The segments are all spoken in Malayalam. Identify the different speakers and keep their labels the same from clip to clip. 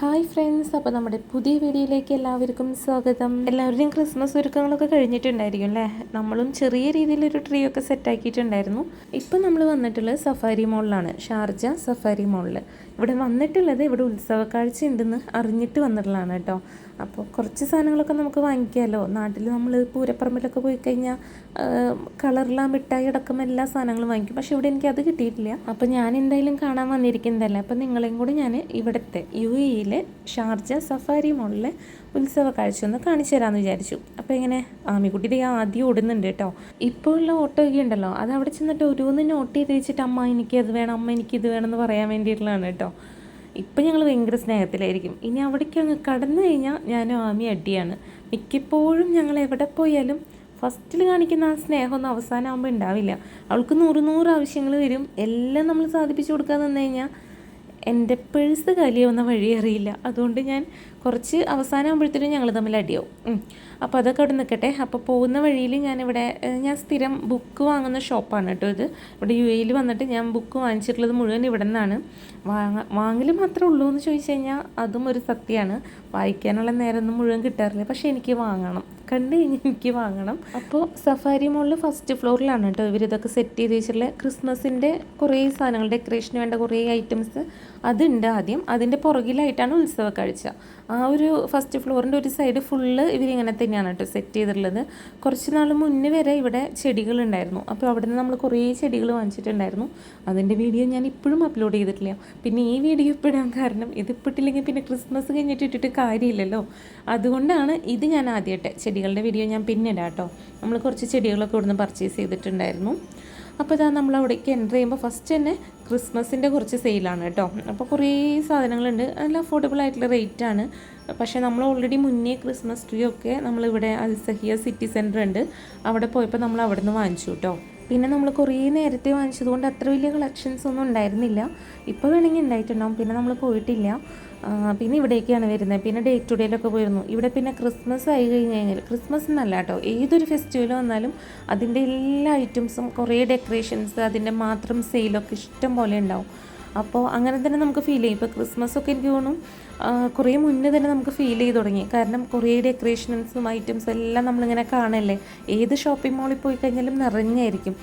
Speaker 1: ഹായ് ഫ്രണ്ട്സ് അപ്പോൾ നമ്മുടെ പുതിയ വീഡിയോയിലേക്ക് എല്ലാവർക്കും സ്വാഗതം. എല്ലാവരുടെയും ക്രിസ്മസ് ഒരുക്കങ്ങളൊക്കെ കഴിഞ്ഞിട്ടുണ്ടായിരിക്കും അല്ലേ നമ്മളും ചെറിയ രീതിയിലൊരു ട്രീ ഒക്കെ സെറ്റാക്കിയിട്ടുണ്ടായിരുന്നു ഇപ്പം നമ്മൾ വന്നിട്ടുള്ളത് സഫാരി മോളിലാണ് ഷാർജ സഫാരി മോളിൽ ഇവിടെ വന്നിട്ടുള്ളത് ഇവിടെ ഉത്സവക്കാഴ്ച ഉണ്ടെന്ന് അറിഞ്ഞിട്ട് വന്നിട്ടുള്ളതാണ് കേട്ടോ. അപ്പോൾ കുറച്ച് സാധനങ്ങളൊക്കെ നമുക്ക് വാങ്ങിക്കാമല്ലോ നാട്ടിൽ നമ്മൾ പൂരപ്പറമ്പിലൊക്കെ പോയി കഴിഞ്ഞാൽ കളറുള്ള മിഠായി അടക്കം എല്ലാ സാധനങ്ങളും വാങ്ങിക്കും. പക്ഷെ ഇവിടെ എനിക്ക് അത് കിട്ടിയിട്ടില്ല. അപ്പോൾ ഞാൻ എന്തായാലും കാണാൻ വന്നിരിക്കുന്നതല്ലേ? അപ്പോൾ നിങ്ങളെയും കൂടി ഞാൻ ഇവിടുത്തെ യു എയിലെ ഷാർജ സഫാരി മോളിലെ ഉത്സവ കാഴ്ച ഒന്ന് കാണിച്ചു തരാമെന്ന് വിചാരിച്ചു. അപ്പോൾ ഇങ്ങനെ ആമിക്കുട്ടിയുടെ ആദ്യം ഓടുന്നുണ്ട് കേട്ടോ. ഇപ്പോൾ ഉള്ള ഓട്ടോ ഒക്കെ ഉണ്ടല്ലോ അത് അവിടെ ചെന്നിട്ട് ഓരോന്ന് നോട്ട് ചെയ്ത് വെച്ചിട്ട് അമ്മ എനിക്ക് അത് വേണം അമ്മ എനിക്ക് ഇത് വേണം എന്ന് പറയാൻ വേണ്ടിയിട്ടുള്ളതാണ് കേട്ടോ. ഇപ്പം ഞങ്ങൾ ഭയങ്കര സ്നേഹത്തിലായിരിക്കും. ഇനി അവിടേക്ക് അങ്ങ് കടന്നു കഴിഞ്ഞാൽ ഞാനും ആമി അടിയാണ്. മിക്കപ്പോഴും ഞങ്ങൾ എവിടെ പോയാലും ഫസ്റ്റിൽ കാണിക്കുന്ന ആ സ്നേഹമൊന്നും അവസാനമാകുമ്പോൾ ഉണ്ടാവില്ല. അവൾക്ക് നൂറ് നൂറ് ആവശ്യങ്ങൾ വരും. എല്ലാം നമ്മൾ സാധിപ്പിച്ചു കൊടുക്കാൻ നിന്ന് കഴിഞ്ഞാൽ എന്റെ പേഴ്സ് കാലിയാവുന്ന വഴി അറിയില്ല. അതുകൊണ്ട് ഞാൻ കുറച്ച് അവസാനമാകുമ്പോഴത്തേനും ഞങ്ങൾ തമ്മിൽ അടിയാവും. അപ്പോൾ അതൊക്കെ അവിടെ നിൽക്കട്ടെ അപ്പോൾ പോകുന്ന വഴിയിൽ ഞാനിവിടെ ഞാൻ സ്ഥിരം ബുക്ക് വാങ്ങുന്ന ഷോപ്പാണ് കേട്ടോ ഇത്. ഇവിടെ യു എയിൽ വന്നിട്ട് ഞാൻ ബുക്ക് വാങ്ങിച്ചിട്ടുള്ളത് മുഴുവൻ ഇവിടെ നിന്നാണ്. വാങ്ങ വാങ്ങൽ മാത്രമേ ഉള്ളൂ എന്ന് ചോദിച്ചു കഴിഞ്ഞാൽ അതും ഒരു സത്യമാണ്. വായിക്കാനുള്ള നേരമൊന്നും മുഴുവൻ കിട്ടാറില്ല. പക്ഷേ എനിക്ക് വാങ്ങണം. കണ്ടു കഴിഞ്ഞാൽ എനിക്ക് വാങ്ങണം. അപ്പോൾ സഫാരി മോളിൽ ഫസ്റ്റ് ഫ്ലോറിലാണ് കേട്ടോ ഇവരിതൊക്കെ സെറ്റ് ചെയ്ത് വെച്ചിട്ടുള്ള. ക്രിസ്മസിന്റെ കുറേ സാധനങ്ങൾ ഡെക്കറേഷന് വേണ്ട കുറേ ഐറ്റംസ് അതുണ്ട് ആദ്യം. അതിന്റെ പുറകിലായിട്ടാണ് ഉത്സവ കാഴ്ച. ആ ഒരു ഫസ്റ്റ് ഫ്ലോറിന്റെ ഒരു സൈഡ് ഫുള്ള് ഇവരിങ്ങനെ തന്നെയാണ് കേട്ടോ സെറ്റ് ചെയ്തിട്ടുള്ളത്. കുറച്ച് നാൾ മുന്നേ വരെ ഇവിടെ ചെടികളുണ്ടായിരുന്നു. അപ്പോൾ അവിടെ നിന്ന് നമ്മൾ കുറേ ചെടികൾ വാങ്ങിച്ചിട്ടുണ്ടായിരുന്നു. അതിന്റെ വീഡിയോ ഞാൻ ഇപ്പോഴും അപ്ലോഡ് ചെയ്തിട്ടില്ല. പിന്നെ ഈ വീഡിയോ ഇപ്പിടാൻ കാരണം ഇത് ഇപ്പിട്ടില്ലെങ്കിൽ പിന്നെ ക്രിസ്മസ് കഴിഞ്ഞിട്ട് ഇട്ടിട്ട് കാര്യമില്ലല്ലോ. അതുകൊണ്ടാണ് ഇത് ഞാൻ ആദ്യമായിട്ട് ചെടികളുടെ വീഡിയോ ഞാൻ പിന്നെ ഇടാം കേട്ടോ നമ്മൾ കുറച്ച് ചെടികളൊക്കെ ഇവിടുന്ന് പർച്ചേസ് ചെയ്തിട്ടുണ്ടായിരുന്നു. അപ്പോൾ ഇതാ നമ്മൾ അവിടേക്ക് എന്റർ ചെയ്യുമ്പോൾ ഫസ്റ്റ് തന്നെ ക്രിസ്മസിന്റെ കുറച്ച് സെയിലാണ് കേട്ടോ. അപ്പോൾ കുറേ സാധനങ്ങളുണ്ട്. നല്ല അഫോർഡബിൾ ആയിട്ടുള്ള റേറ്റ് ആണ്. പക്ഷേ നമ്മൾ ഓൾറെഡി മുന്നേ ക്രിസ്മസ് ട്രീ ഒക്കെ നമ്മളിവിടെ അൽസഹിയ സിറ്റി സെന്റർ ഉണ്ട്. അവിടെ പോയപ്പോൾ നമ്മൾ അവിടെ നിന്ന് വാങ്ങിച്ചു കേട്ടോ. പിന്നെ നമ്മൾ കുറേ നേരത്തെ വാങ്ങിച്ചതുകൊണ്ട് അത്ര വലിയ കളക്ഷൻസ് ഒന്നും ഉണ്ടായിരുന്നില്ല. ഇപ്പോൾ വേണമെങ്കിൽ ഉണ്ടായിട്ടുണ്ടാവും. പിന്നെ നമ്മൾ പോയിട്ടില്ല. പിന്നെ ഇവിടേക്കാണ് വരുന്നത്. പിന്നെ ഡേ ടു ഡേയിലൊക്കെ പോയിരുന്നു. ഇവിടെ പിന്നെ ക്രിസ്മസ് ആയി കഴിഞ്ഞ് കഴിഞ്ഞാൽ ക്രിസ്മസ് എന്നല്ല കേട്ടോ. ഏതൊരു ഫെസ്റ്റിവൽ വന്നാലും അതിന്റെ എല്ലാ ഐറ്റംസും കുറേ ഡെക്കറേഷൻസ് അതിന്റെ മാത്രം സെയിലൊക്കെ ഇഷ്ടം പോലെ ഉണ്ടാവും. അപ്പോൾ അങ്ങനെ തന്നെ നമുക്ക് ഫീൽ ചെയ്യും. ഇപ്പോൾ ക്രിസ്മസ് ഒക്കെ എനിക്ക് തോന്നും കുറേ മുന്നേ തന്നെ നമുക്ക് ഫീൽ ചെയ്ത് തുടങ്ങി. കാരണം കുറേ ഡെക്കറേഷൻസും ഐറ്റംസും എല്ലാം നമ്മളിങ്ങനെ കാണല്ലേ? ഏത് ഷോപ്പിംഗ് മാളിൽ പോയി കഴിഞ്ഞാലും നിറഞ്ഞായിരിക്കും.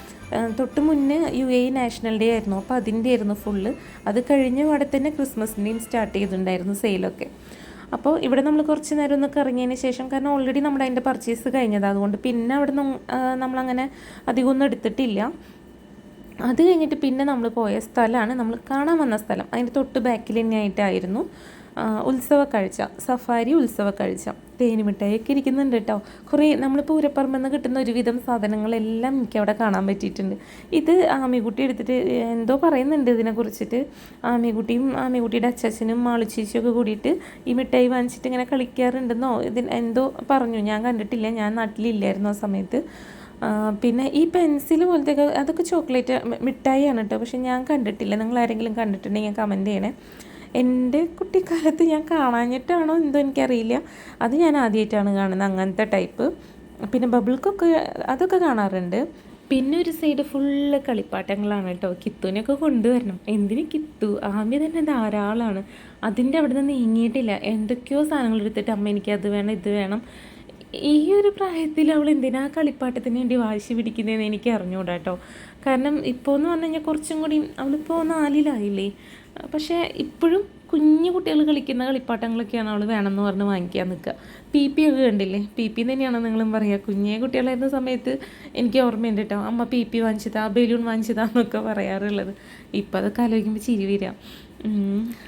Speaker 1: തൊട്ട് മുന്നേ യു എ നാഷണൽ ഡേ ആയിരുന്നു. അപ്പോൾ അതിന്റെ ആയിരുന്നു ഫുള്ള് അത് കഴിഞ്ഞ അവിടെ തന്നെ ക്രിസ്മസിന്റെയും സ്റ്റാർട്ട് ചെയ്തിട്ടുണ്ടായിരുന്നു സെയിലൊക്കെ അപ്പോൾ ഇവിടെ നമ്മൾ കുറച്ച് നേരം ഒന്ന് കറങ്ങിയതിന് ശേഷം കാരണം ഓൾറെഡി നമ്മുടെ അതിന്റെ പർച്ചേസ് കഴിഞ്ഞത്. അതുകൊണ്ട് പിന്നെ അവിടെ നിന്ന് നമ്മളങ്ങനെ അധികമൊന്നും എടുത്തിട്ടില്ല. അത് കഴിഞ്ഞിട്ട് പിന്നെ നമ്മൾ പോയ സ്ഥലമാണ് നമ്മൾ കാണാൻ വന്ന സ്ഥലം. അതിന്റെ തൊട്ട് ബാക്കിൽ തന്നെയായിട്ടായിരുന്നു ഉത്സവ കാഴ്ച സഫാരി ഉത്സവ കാഴ്ച തേനുമിഠായിയൊക്കെ ഇരിക്കുന്നുണ്ട് കേട്ടോ. കുറേ നമ്മൾ പൂരപ്പറമ്പിൽ നിന്ന് കിട്ടുന്ന ഒരുവിധം സാധനങ്ങളെല്ലാം എനിക്ക് അവിടെ കാണാൻ പറ്റിയിട്ടുണ്ട്. ഇത് ആമിക്കുട്ടി എടുത്തിട്ട് എന്തോ പറയുന്നുണ്ട് ഇതിനെക്കുറിച്ചിട്ട് ആമികുട്ടിയും ആമിക്കുട്ടിയുടെ അച്ഛനും മാളുച്ചേച്ചിയും ഒക്കെ കൂടിയിട്ട് ഈ മിഠായി വാങ്ങിച്ചിട്ട് ഇങ്ങനെ കളിക്കാറുണ്ടെന്നോ? ഇതിന് എന്തോ പറഞ്ഞു. ഞാൻ കണ്ടിട്ടില്ല. ഞാൻ നാട്ടിലില്ലായിരുന്നു ആ സമയത്ത്. പിന്നെ ഈ പെൻസിൽ പോലത്തെ അതൊക്കെ ചോക്ലേറ്റ് മിഠായിയാണ് കേട്ടോ പക്ഷെ ഞാൻ കണ്ടിട്ടില്ല. നിങ്ങൾ ആരെങ്കിലും കണ്ടിട്ടുണ്ടെങ്കിൽ കമന്റ് ചെയ്യണേ. എന്റെ കുട്ടിക്കാലത്ത് ഞാൻ കാണാഞ്ഞിട്ടാണോ എന്തോ എനിക്കറിയില്ല. അത് ഞാൻ ആദ്യമായിട്ടാണ് കാണുന്നത് അങ്ങനത്തെ ടൈപ്പ്. പിന്നെ ബബിൾക്കൊക്കെ അതൊക്കെ കാണാറുണ്ട്. പിന്നെ ഒരു സൈഡ് ഫുള്ള് കളിപ്പാട്ടങ്ങളാണ് കേട്ടോ കിത്തുവിനൊക്കെ കൊണ്ടുവരണം. എന്തിന് കിത്തു? ആമ്യ തന്നെ ധാരാളമാണ് അതിന്റെ അവിടെ നിന്ന് നീങ്ങിയിട്ടില്ല. എന്തൊക്കെയോ സാധനങ്ങൾ എടുത്തിട്ട് അമ്മ എനിക്ക് അത് വേണം ഇത് വേണം. ഈ ഒരു പ്രായത്തിൽ അവൾ എന്തിനാ കളിപ്പാട്ടത്തിന് വേണ്ടി വാശി പിടിക്കുന്നതെന്ന് എനിക്ക് അറിഞ്ഞുകൂടാ കേട്ടോ കാരണം ഇപ്പോൾ എന്ന് പറഞ്ഞു കഴിഞ്ഞാൽ കുറച്ചും കൂടി അവളിപ്പോൾ നാലിലായില്ലേ. പക്ഷേ ഇപ്പോഴും കുഞ്ഞു കുട്ടികൾ കളിക്കുന്ന കളിപ്പാട്ടങ്ങളൊക്കെയാണ് അവൾ വേണമെന്ന് പറഞ്ഞ് വാങ്ങിക്കാൻ നിൽക്കുക പി പി ഒക്കെ കണ്ടില്ലേ? പി പി തന്നെയാണ് നിങ്ങളും പറയുക കുഞ്ഞേ കുട്ടികളായിരുന്ന സമയത്ത് എനിക്ക് ഓർമ്മയുണ്ട് കേട്ടോ അമ്മ പി പി വാങ്ങിച്ചതാ ബലൂൺ വാങ്ങിച്ചതാ എന്നൊക്കെ പറയാറുള്ളത്. ഇപ്പോൾ അതൊക്കെ ആലോചിക്കുമ്പോൾ ചിരി വരാം. ഉം.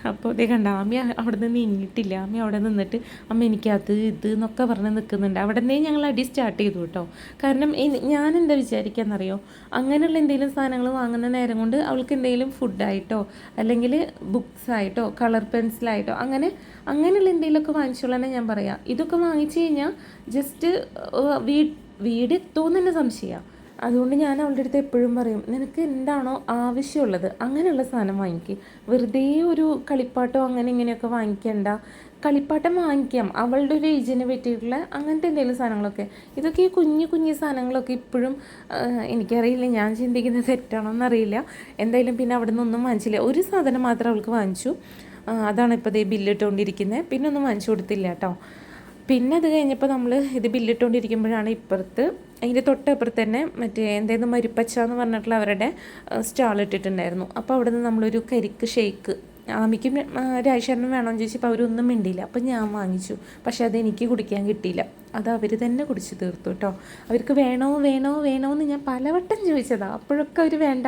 Speaker 1: അപ്പോൾ ഇതേ കണ്ട അമ്മ അവിടെ നിന്ന് നീങ്ങിയിട്ടില്ല. അമ്മ അവിടെ നിന്നിട്ട് അമ്മ എനിക്കത് ഇത് എന്നൊക്കെ പറഞ്ഞ് നിൽക്കുന്നുണ്ട് അവിടെ നിന്നേ ഞങ്ങൾ അടി സ്റ്റാർട്ട് ചെയ്തു കേട്ടോ കാരണം ഞാൻ എന്താ വിചാരിക്കാന്നറിയോ? അങ്ങനെയുള്ള എന്തെങ്കിലും സാധനങ്ങൾ വാങ്ങുന്ന നേരം കൊണ്ട് അവൾക്ക് എന്തെങ്കിലും ഫുഡായിട്ടോ അല്ലെങ്കിൽ ബുക്സ് ആയിട്ടോ കളർ പെൻസിലായിട്ടോ അങ്ങനെ അങ്ങനെയുള്ള എന്തെങ്കിലുമൊക്കെ വാങ്ങിച്ചോളാനെ ഞാൻ പറയാം. ഇതൊക്കെ വാങ്ങിച്ചു കഴിഞ്ഞാൽ ജസ്റ്റ് വീട് വീട് എത്തുമെന്ന് തന്നെ സംശയമാണ് അതുകൊണ്ട് ഞാൻ അവളുടെ അടുത്ത് എപ്പോഴും പറയും നിനക്ക് എന്താണോ ആവശ്യമുള്ളത് അങ്ങനെയുള്ള സാധനം വാങ്ങിക്കുക വെറുതെ ഒരു കളിപ്പാട്ടോ അങ്ങനെ ഇങ്ങനെയൊക്കെ വാങ്ങിക്കണ്ട. കളിപ്പാട്ടം വാങ്ങിക്കാം. അവളുടെ ഒരു ഏജിനെ പറ്റിയിട്ടുള്ള അങ്ങനത്തെ എന്തെങ്കിലും സാധനങ്ങളൊക്കെ. ഇതൊക്കെ ഈ കുഞ്ഞു കുഞ്ഞു സാധനങ്ങളൊക്കെ ഇപ്പോഴും എനിക്കറിയില്ല. ഞാൻ ചിന്തിക്കുന്നത് തെറ്റാണോ എന്നറിയില്ല എന്തായാലും പിന്നെ അവിടെ നിന്നൊന്നും വാങ്ങിച്ചില്ല. ഒരു സാധനം മാത്രം അവൾക്ക് വാങ്ങിച്ചു. അതാണ് ഇപ്പോൾ ദേ ബില്ലിട്ടുകൊണ്ടിരിക്കുന്നത് പിന്നെ ഒന്നും വാങ്ങിച്ചു കൊടുത്തില്ല കേട്ടോ. പിന്നെ അത് കഴിഞ്ഞപ്പോൾ നമ്മൾ ഇത് ബില്ലിട്ടുകൊണ്ടിരിക്കുമ്പോഴാണ് ഇപ്പുറത്ത് അതിന്റെ തൊട്ടപ്പുറത്ത് തന്നെ മറ്റേ എന്തേന്ന് മരിപ്പച്ച എന്ന് പറഞ്ഞിട്ടുള്ള അവരുടെ സ്റ്റാൾ ഇട്ടിട്ടുണ്ടായിരുന്നു. അപ്പോൾ അവിടെ നിന്ന് നമ്മളൊരു കരിക്ക് ഷേക്ക് ആമിക്കും രാജശേഖരനും വേണമെന്ന് ചോദിച്ചപ്പോൾ അവരൊന്നും മിണ്ടിയില്ല. അപ്പം ഞാൻ വാങ്ങിച്ചു. പക്ഷേ അത് എനിക്ക് കുടിക്കാൻ കിട്ടിയില്ല. അത് അവർ തന്നെ കുടിച്ച് തീർത്തു കേട്ടോ. അവർക്ക് വേണോ വേണോ വേണോ എന്ന് ഞാൻ പലവട്ടം ചോദിച്ചതാണ് അപ്പോഴൊക്കെ അവർ വേണ്ട.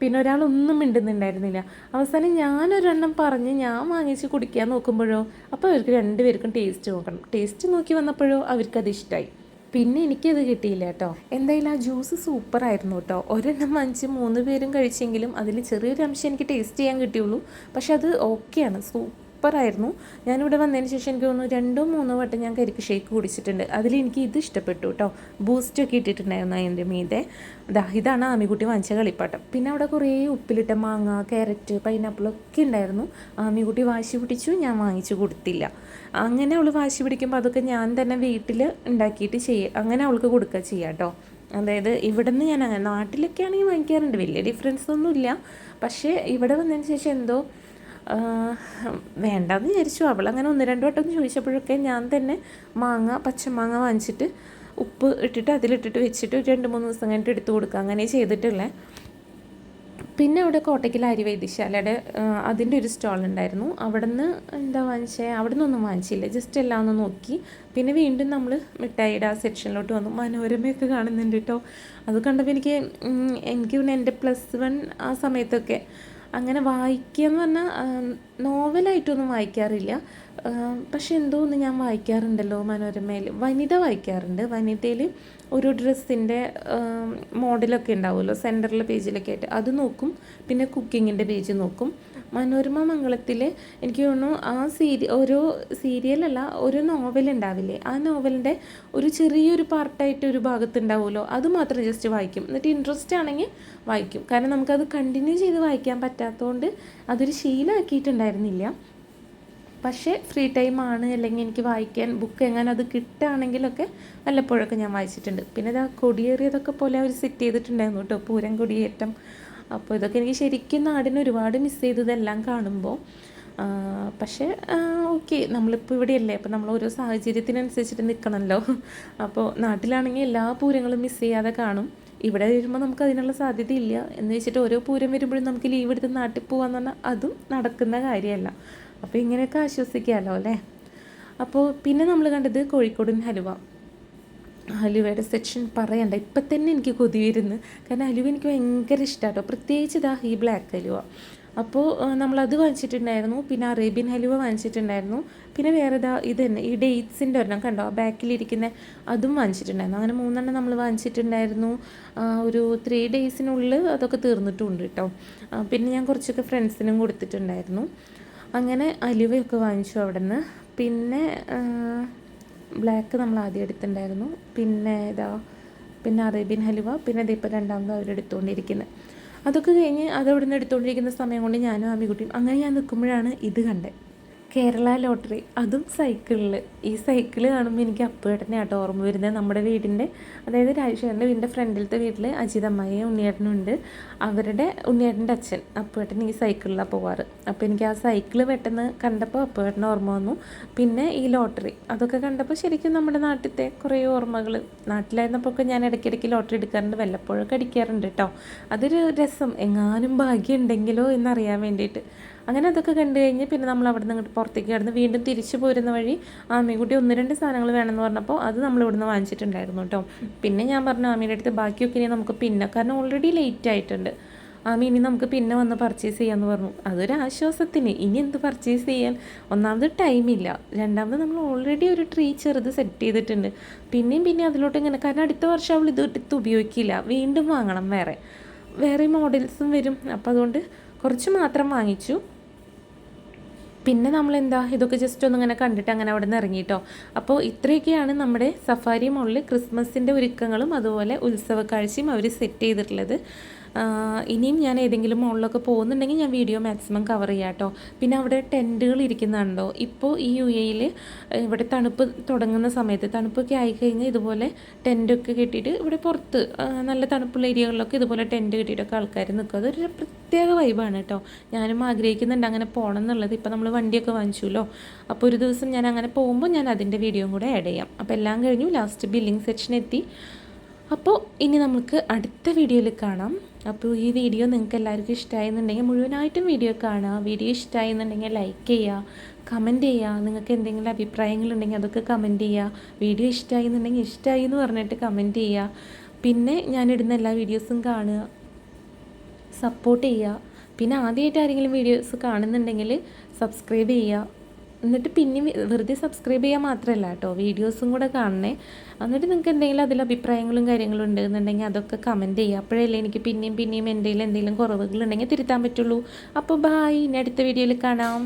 Speaker 1: പിന്നെ ഒരാളൊന്നും മിണ്ടുന്നുണ്ടായിരുന്നില്ല. അവസാനം ഞാനൊരെണ്ണം പറഞ്ഞ് ഞാൻ വാങ്ങിച്ച് കുടിക്കാൻ നോക്കുമ്പോഴോ അപ്പോൾ അവർക്ക് രണ്ടുപേർക്കും ടേസ്റ്റ് നോക്കണം. ടേസ്റ്റ് നോക്കി വന്നപ്പോഴോ അവർക്കത് ഇഷ്ടമായി പിന്നെ എനിക്കത് കിട്ടിയില്ല കേട്ടോ. എന്തായാലും ആ ജ്യൂസ് സൂപ്പറായിരുന്നു കേട്ടോ. ഒരെണ്ണം വാങ്ങിച്ച് മൂന്ന് പേരും കഴിച്ചെങ്കിലും അതിൽ ചെറിയൊരു അംശം എനിക്ക് ടേസ്റ്റ് ചെയ്യാൻ കിട്ടിയുള്ളൂ. പക്ഷെ അത് ഓക്കെയാണ് സൂപ്പറായിരുന്നു. ഞാനിവിടെ വന്നതിന് ശേഷം എനിക്ക് തോന്നുന്നു രണ്ടോ മൂന്നോ വട്ടം ഞാൻ കരിക്ക് ഷേക്ക് കുടിച്ചിട്ടുണ്ട്. അതിൽ എനിക്ക് ഇത് ഇഷ്ടപ്പെട്ടു കേട്ടോ ബൂസ്റ്റൊക്കെ ഇട്ടിട്ടുണ്ടായിരുന്നു അതിന്റെ മീതെ. അതാ ഇതാണ് ആമിക്കുട്ടി വാങ്ങിച്ച കളിപ്പാട്ടം. പിന്നെ അവിടെ കുറേ ഉപ്പിലിട്ട മാങ്ങ ക്യാരറ്റ് പൈനാപ്പിൾ ഒക്കെ ഉണ്ടായിരുന്നു. ആമിക്കുട്ടി വാശി പിടിച്ചു ഞാൻ വാങ്ങിച്ചു കൊടുത്തില്ല. അങ്ങനെ അവൾ വാശി പിടിക്കുമ്പോൾ അതൊക്കെ ഞാൻ തന്നെ വീട്ടിൽ ഉണ്ടാക്കിയിട്ട് ചെയ്യുക അങ്ങനെ അവൾക്ക് കൊടുക്കുക ചെയ്യാം കേട്ടോ അതായത് ഇവിടെ നിന്ന് ഞാൻ നാട്ടിലൊക്കെ ആണെങ്കിൽ വാങ്ങിക്കാറുണ്ട്. വലിയ ഡിഫറൻസ് ഒന്നുമില്ല. പക്ഷേ ഇവിടെ വന്നതിന് ശേഷം എന്തോ വേണ്ടെന്ന് വിചാരിച്ചു. അവൾ അങ്ങനെ ഒന്ന് രണ്ട് വട്ടം ചോദിച്ചപ്പോഴൊക്കെ ഞാൻ തന്നെ മാങ്ങ പച്ചമാങ്ങ വാങ്ങിച്ചിട്ട് ഉപ്പ് ഇട്ടിട്ട് അതിലിട്ടിട്ട് വെച്ചിട്ട് ഒരു രണ്ട് മൂന്ന് ദിവസം കഴിഞ്ഞിട്ട് എടുത്തു കൊടുക്കുക. അങ്ങനെ ചെയ്തിട്ടുള്ളത് പിന്നെ അവിടെ കോട്ടയ്ക്കൽ അരി വൈദ്യശാലയുടെ അതിന്റെ ഒരു സ്റ്റാൾ ഉണ്ടായിരുന്നു. അവിടെ നിന്ന് എന്താ വാങ്ങിച്ചത് അവിടെ നിന്നൊന്നും വാങ്ങിച്ചില്ല. ജസ്റ്റ് എല്ലാം ഒന്ന് നോക്കി. പിന്നെ വീണ്ടും നമ്മൾ മിഠായിയുടെ ആ സെക്ഷനിലോട്ട് വന്നു. മനോരമയൊക്കെ കാണുന്നുണ്ട് കേട്ടോ അത് കണ്ടപ്പോൾ എനിക്ക് എനിക്ക് പിന്നെ എന്റെ പ്ലസ് വൺ ആ സമയത്തൊക്കെ അങ്ങനെ വായിക്കുക എന്ന് പറഞ്ഞാൽ നോവലായിട്ടൊന്നും വായിക്കാറില്ല. പക്ഷെ എന്തോ ഒന്ന് ഞാൻ വായിക്കാറുണ്ടല്ലോ മനോരമയിൽ. വനിത വായിക്കാറുണ്ട്. വനിതയിൽ ഒരു ഡ്രസ്സിന്റെ മോഡലൊക്കെ ഉണ്ടാവുമല്ലോ. സെന്ററിലെ പേജിലൊക്കെ ആയിട്ട്. അത് നോക്കും. പിന്നെ കുക്കിങ്ങിന്റെ പേജ് നോക്കും. മനോരമ മംഗളത്തിൽ എനിക്ക് തോന്നുന്നു ആ സീരി ഒരു സീരിയലല്ല ഒരു നോവൽ ഉണ്ടാവില്ലേ ആ നോവലിന്റെ ഒരു ചെറിയൊരു പാർട്ടായിട്ട് ഒരു ഭാഗത്ത് ഉണ്ടാവുമല്ലോ അത് മാത്രം ജസ്റ്റ് വായിക്കും. എന്നിട്ട് ഇൻട്രസ്റ്റ് ആണെങ്കിൽ വായിക്കും. കാരണം നമുക്കത് കണ്ടിന്യൂ ചെയ്ത് വായിക്കാൻ പറ്റാത്തതുകൊണ്ട് അതൊരു ശീലമാക്കിയിട്ടുണ്ടായിരുന്നില്ല പക്ഷേ ഫ്രീ ടൈം ആണ് അല്ലെങ്കിൽ എനിക്ക് വായിക്കാൻ ബുക്ക് എങ്ങനെ അത് കിട്ടുകയാണെങ്കിലൊക്കെ വല്ലപ്പോഴൊക്കെ ഞാൻ വായിച്ചിട്ടുണ്ട്. പിന്നെ ഇതാ കൊടിയേറിയതൊക്കെ പോലെ അവർ സെറ്റ് ചെയ്തിട്ടുണ്ടായിരുന്നു കേട്ടോ. പൂരം കൊടിയേറ്റം. അപ്പോൾ ഇതൊക്കെ എനിക്ക് ശരിക്കും നാടിന് ഒരുപാട് മിസ് ചെയ്തു ഇതെല്ലാം കാണുമ്പോൾ. പക്ഷേ ഓക്കെ നമ്മളിപ്പോൾ ഇവിടെയല്ലേ അപ്പോൾ നമ്മൾ ഓരോ സാഹചര്യത്തിനനുസരിച്ചിട്ട് നിൽക്കണമല്ലോ. അപ്പോൾ നാട്ടിലാണെങ്കിൽ എല്ലാ പൂരങ്ങളും മിസ് ചെയ്യാതെ കാണും. ഇവിടെ വരുമ്പോൾ നമുക്ക് അതിനുള്ള സാധ്യതയില്ല എന്ന് വെച്ചിട്ട് ഓരോ പൂരം വരുമ്പോഴും നമുക്ക് ലീവ് എടുത്ത് നാട്ടിൽ പോകാന്ന് പറഞ്ഞാൽ അതും നടക്കുന്ന കാര്യമല്ല. അപ്പോൾ ഇങ്ങനെയൊക്കെ ആശ്വസിക്കാമല്ലോ അല്ലേ? അപ്പോൾ പിന്നെ നമ്മൾ കണ്ടത് കോഴിക്കോടൻ ഹലുവ. ഹലുവയുടെ സെക്ഷൻ പറയണ്ട. ഇപ്പം തന്നെ എനിക്ക് കൊതി വരുന്നു. കാരണം ഹലുവ എനിക്ക് ഭയങ്കര ഇഷ്ടമാട്ടോ പ്രത്യേകിച്ച് ഇതാ ഈ ബ്ലാക്ക് ഹലുവ അപ്പോൾ നമ്മളത് വാങ്ങിച്ചിട്ടുണ്ടായിരുന്നു. പിന്നെ അറേബ്യൻ ഹലുവ വാങ്ങിച്ചിട്ടുണ്ടായിരുന്നു. പിന്നെ വേറെ ഇതാ ഇത് തന്നെ ഈ ഡേറ്റ്സിന്റെ ഒരെണ്ണം കണ്ടോ? ബാക്കിലിരിക്കുന്ന അതും വാങ്ങിച്ചിട്ടുണ്ടായിരുന്നു. അങ്ങനെ മൂന്നെണ്ണം നമ്മൾ വാങ്ങിച്ചിട്ടുണ്ടായിരുന്നു. ഒരു ത്രീ ഡേയ്സിനുള്ളിൽ അതൊക്കെ തീർന്നിട്ടുണ്ട് കേട്ടോ പിന്നെ ഞാൻ കുറച്ചൊക്കെ ഫ്രണ്ട്സിനും കൊടുത്തിട്ടുണ്ടായിരുന്നു. അങ്ങനെ അലുവയൊക്കെ വാങ്ങിച്ചു അവിടെ നിന്ന് പിന്നെ ബ്ലാക്ക് നമ്മൾ ആദ്യം എടുത്തിട്ടുണ്ടായിരുന്നു. പിന്നെ ഇതാ പിന്നെ അറേബ്യൻ ഹലുവ പിന്നെ ഇതിപ്പോൾ രണ്ടാമത് അവരെടുത്തുകൊണ്ടിരിക്കുന്നത് അതൊക്കെ കഴിഞ്ഞ് അത് അവിടെ നിന്ന് എടുത്തുകൊണ്ടിരിക്കുന്ന സമയം കൊണ്ട് ഞാനും ആമിക്കുട്ടിയും അങ്ങനെ ഞാൻ നിൽക്കുമ്പോഴാണ് ഇത് കണ്ടത്. കേരള ലോട്ടറി. അതും സൈക്കിളിൽ ഈ സൈക്കിൾ കാണുമ്പോൾ എനിക്ക് അപ്പുവേട്ടനെ ആട്ടോ ഓർമ്മ വരുന്നത്. നമ്മുടെ വീടിന്റെ അതായത് രാജേഷേട്ടന്റെ വീടിന്റെ ഫ്രണ്ടിലത്തെ വീട്ടിൽ അജിതമ്മയും ഉണ്ണിയേട്ടനും ഉണ്ട് അവരുടെ ഉണ്ണിയേട്ടന്റെ അച്ഛൻ അപ്പുവേട്ടൻ ഈ സൈക്കിളിലാണ് പോവാറ്. അപ്പോൾ എനിക്ക് ആ സൈക്കിൾ പെട്ടെന്ന് കണ്ടപ്പോൾ അപ്പുവേട്ടന് ഓർമ്മ വന്നു. പിന്നെ ഈ ലോട്ടറി. അതൊക്കെ കണ്ടപ്പോൾ ശരിക്കും നമ്മുടെ നാട്ടിലത്തെ കുറേ ഓർമ്മകൾ. നാട്ടിലായിരുന്നപ്പോൾ ഒക്കെ ഞാൻ ഇടയ്ക്കിടയ്ക്ക് ലോട്ടറി എടുക്കാറുണ്ട്. വല്ലപ്പോഴൊക്കെ അടിക്കാറുണ്ട് കേട്ടോ അതൊരു രസം. എങ്ങാനും ഭാഗ്യം ഉണ്ടെങ്കിലോ എന്നറിയാൻ വേണ്ടിയിട്ട്. അങ്ങനെ അതൊക്കെ കണ്ടു കഴിഞ്ഞ് പിന്നെ നമ്മൾ അവിടെ നിന്ന് പുറത്തേക്ക് കിടന്ന് വീണ്ടും തിരിച്ചു പോരുന്ന വഴി ആമിക്കുട്ടി ഒന്ന് രണ്ട് സാധനങ്ങൾ വേണമെന്ന് പറഞ്ഞപ്പോൾ അത് നമ്മൾ ഇവിടുന്ന് വാങ്ങിച്ചിട്ടുണ്ടായിരുന്നു കേട്ടോ. പിന്നെ ഞാൻ പറഞ്ഞു ആമിയുടെ അടുത്ത് ബാക്കിയൊക്കെ ഇനി നമുക്ക് പിന്നെ കാരണം ഓൾറെഡി ലേറ്റ് ആയിട്ടുണ്ട്. ആമി ഇനി നമുക്ക് പിന്നെ വന്ന് പർച്ചേസ് ചെയ്യാമെന്ന് പറഞ്ഞു. അതൊരു ആശ്വാസത്തിന്. ഇനി എന്ത് പർച്ചേസ് ചെയ്യാൻ? ഒന്നാമത് ടൈമില്ല രണ്ടാമത് നമ്മൾ ഓൾറെഡി ഒരു ട്രീ ചെറുത് സെറ്റ് ചെയ്തിട്ടുണ്ട്. പിന്നെയും പിന്നെ അതിലോട്ട് ഇങ്ങനെ കാരണം അടുത്ത വർഷം അവൾ ഇത് എടുത്ത് ഉപയോഗിക്കില്ല. വീണ്ടും വാങ്ങണം വേറെ. വേറെ മോഡൽസും വരും. അപ്പോൾ അതുകൊണ്ട് കുറച്ച് മാത്രം വാങ്ങിച്ചു. പിന്നെ നമ്മൾ എന്താ ഇതൊക്കെ ജസ്റ്റ് ഒന്ന് ഇങ്ങനെ കണ്ടിട്ട് അങ്ങനെ അവിടെ നിന്ന് ഇറങ്ങിയിട്ടോ അപ്പോൾ ഇത്രയൊക്കെയാണ് നമ്മുടെ സഫാരി മോളിൽ ക്രിസ്മസിന്റെ ഒരുക്കങ്ങളും അതുപോലെ ഉത്സവ കാഴ്ചയും അവർ സെറ്റ് ചെയ്തിട്ടുള്ളത്. ഇനിയും ഞാൻ ഏതെങ്കിലും മോളിലൊക്കെ പോകുന്നുണ്ടെങ്കിൽ ഞാൻ വീഡിയോ മാക്സിമം കവർ ചെയ്യാം കേട്ടോ പിന്നെ അവിടെ ടെന്റുകൾ ഇരിക്കുന്നുണ്ടോ? ഇപ്പോൾ ഈ യു എയിൽ ഇവിടെ തണുപ്പ് തുടങ്ങുന്ന സമയത്ത് തണുപ്പൊക്കെ ആയിക്കഴിഞ്ഞാൽ ഇതുപോലെ ടെന്റൊക്കെ കെട്ടിയിട്ട് ഇവിടെ പുറത്ത് നല്ല തണുപ്പുള്ള ഏരിയകളിലൊക്കെ ഇതുപോലെ ടെന്റ് കെട്ടിയിട്ടൊക്കെ ആൾക്കാർ നിൽക്കും. അതൊരു പ്രത്യേക വൈബാണ് കേട്ടോ ഞാനും ആഗ്രഹിക്കുന്നുണ്ട് അങ്ങനെ പോകണം എന്നുള്ളത്. ഇപ്പോൾ നമ്മൾ വണ്ടിയൊക്കെ വാങ്ങിച്ചുല്ലോ. അപ്പോൾ ഒരു ദിവസം ഞാൻ അങ്ങനെ പോകുമ്പോൾ ഞാൻ അതിന്റെ വീഡിയോയും കൂടെ ആഡ് ചെയ്യാം. അപ്പോൾ എല്ലാം കഴിഞ്ഞു ലാസ്റ്റ് ബില്ലിംഗ് സെക്ഷൻ എത്തി. അപ്പോൾ ഇനി നമുക്ക് അടുത്ത വീഡിയോയിൽ കാണാം. അപ്പോൾ ഈ വീഡിയോ നിങ്ങൾക്ക് എല്ലാവർക്കും ഇഷ്ടമായെന്നുണ്ടെങ്കിൽ മുഴുവനായിട്ടും വീഡിയോ കാണുക. വീഡിയോ ഇഷ്ടമായെന്നുണ്ടെങ്കിൽ ലൈക്ക് ചെയ്യുക. കമന്റ് ചെയ്യുക. നിങ്ങൾക്ക് എന്തെങ്കിലും അഭിപ്രായങ്ങളുണ്ടെങ്കിൽ അതൊക്കെ കമന്റ് ചെയ്യുക. വീഡിയോ ഇഷ്ടമായി എന്നുണ്ടെങ്കിൽ ഇഷ്ടമായി എന്ന് പറഞ്ഞിട്ട് കമന്റ് ചെയ്യുക. പിന്നെ ഞാനിടുന്ന എല്ലാ വീഡിയോസും കാണുക. സപ്പോർട്ട് ചെയ്യുക. പിന്നെ ആദ്യമായിട്ട് ആരെങ്കിലും വീഡിയോസ് കാണുന്നുണ്ടെങ്കിൽ സബ്സ്ക്രൈബ് ചെയ്യുക. എന്നിട്ട് പിന്നെ വെറുതെ സബ്സ്ക്രൈബ് ചെയ്യാൻ മാത്രമല്ല കേട്ടോ. വീഡിയോസും കൂടെ കാണണേ. എന്നിട്ട് നിങ്ങൾക്ക് എന്തെങ്കിലും അതിൽ അഭിപ്രായങ്ങളും കാര്യങ്ങളും ഉണ്ടെന്നുണ്ടെങ്കിൽ അതൊക്കെ കമന്റ് ചെയ്യുക. അപ്പോഴല്ലേ എനിക്ക് പിന്നെയും പിന്നെയും എന്തെങ്കിലും എന്തെങ്കിലും കുറവുകളുണ്ടെങ്കിൽ തിരുത്താൻ പറ്റുള്ളൂ. അപ്പോൾ ബായ് ഇനി അടുത്ത വീഡിയോയിൽ കാണാം.